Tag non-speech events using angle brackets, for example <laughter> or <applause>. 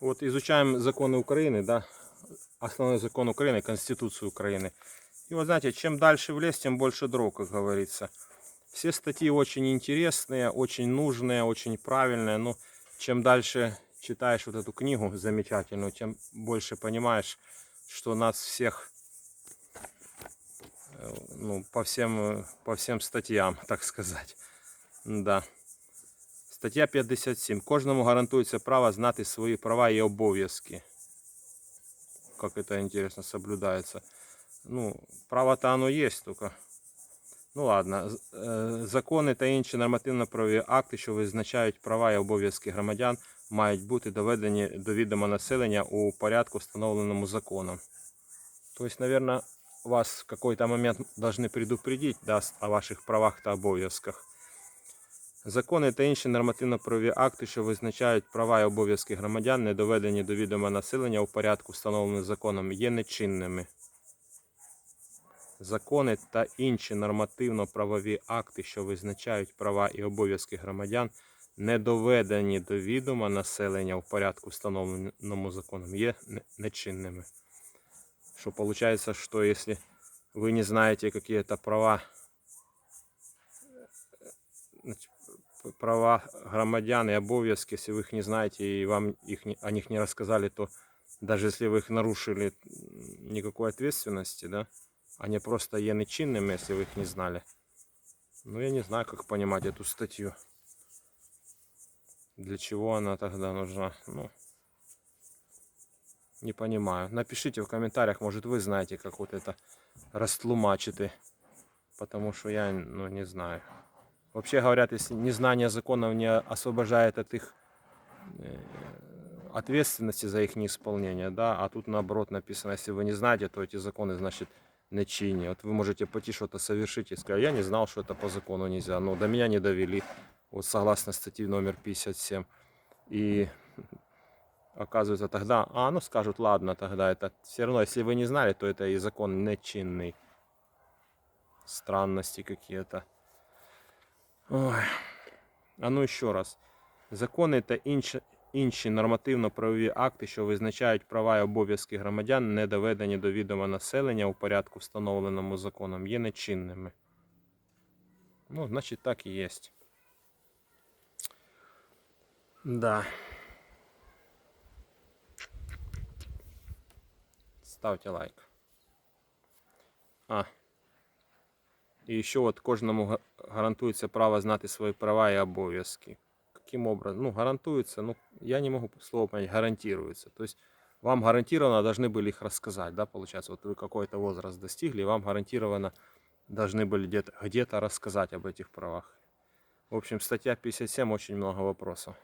Вот изучаем законы Украины, да, основной закон Украины, Конституцию Украины. И вот знаете, чем дальше в лес, тем больше дров, как говорится. Все статьи очень интересные, очень нужные, очень правильные, но чем дальше читаешь вот эту книгу замечательную, тем больше понимаешь, что нас всех э, ну, по всем, э, по всем статьям, <laughs> так сказать. Да. Стаття 57. Кожному гарантується право знати свої права і обов'язки. Как это интересно соблюдается. Ну, право-то оно есть, только. Ну ладно. Е, Закони та інші нормативно-правові акти, що визначають права і обов'язки громадян, мають бути доведені до відома населення у порядку, встановленому законом. То есть, наверное, вас в какой-то момент должны предупредить да, о ваших правах та обов'язках. Закони та інші нормативно-правові акти, що визначають права і обов'язки громадян, не доведені до відома населення у порядку, встановленому законом, є нечинними. Закони та інші нормативно-правові акти, що визначають права і обов'язки громадян, не доведені до відома населення у порядку, встановленому законом, є нечинними. Что получается, что если вы не знаете какие-то права, значит, п- права громадян и обов'язки, если вы их не знаете и вам их о них не рассказали, то даже если вы их нарушили, никакой ответственности, да, они просто є нечинными, если вы их не знали. Ну, я не знаю, как понимать эту статью. Для чего она тогда нужна? Ну, не понимаю. Напишите в комментариях, может вы знаете, как вот это растлумачити. Потому что я ну, не знаю. Вообще говорят, если незнание законов не освобождает от их э, ответственности за их неисполнение, да, а тут наоборот написано, если вы не знаете, то эти законы, значит, нечиние. Вот вы можете пойти что-то совершить и сказать, я не знал, что это по закону нельзя, но до меня не довели, вот согласно статье номер 57. И оказывается тогда, а, ну скажут, ладно, тогда это все равно, если вы не знали, то это и закон нечинный. Странности какие-то. Ой. А ну ще раз. Закони та інші, інші нормативно-правові акти, що визначають права і обов'язки громадян, не доведені до відома населення у порядку, встановленому законом, є нечинними. Ну, значить, так і є. Да. Ставьте лайк. А. І ще от кожному га- гарантується право знати свої права і обов'язки. Каким образом? Ну, гарантуется, ну, я не могу слово понять, гарантируется. То есть вам гарантированно должны были их рассказать, да, получается, вот вы какой-то возраст достигли, и вам гарантированно должны были где-то где рассказать об этих правах. В общем, статья 57, очень много вопросов.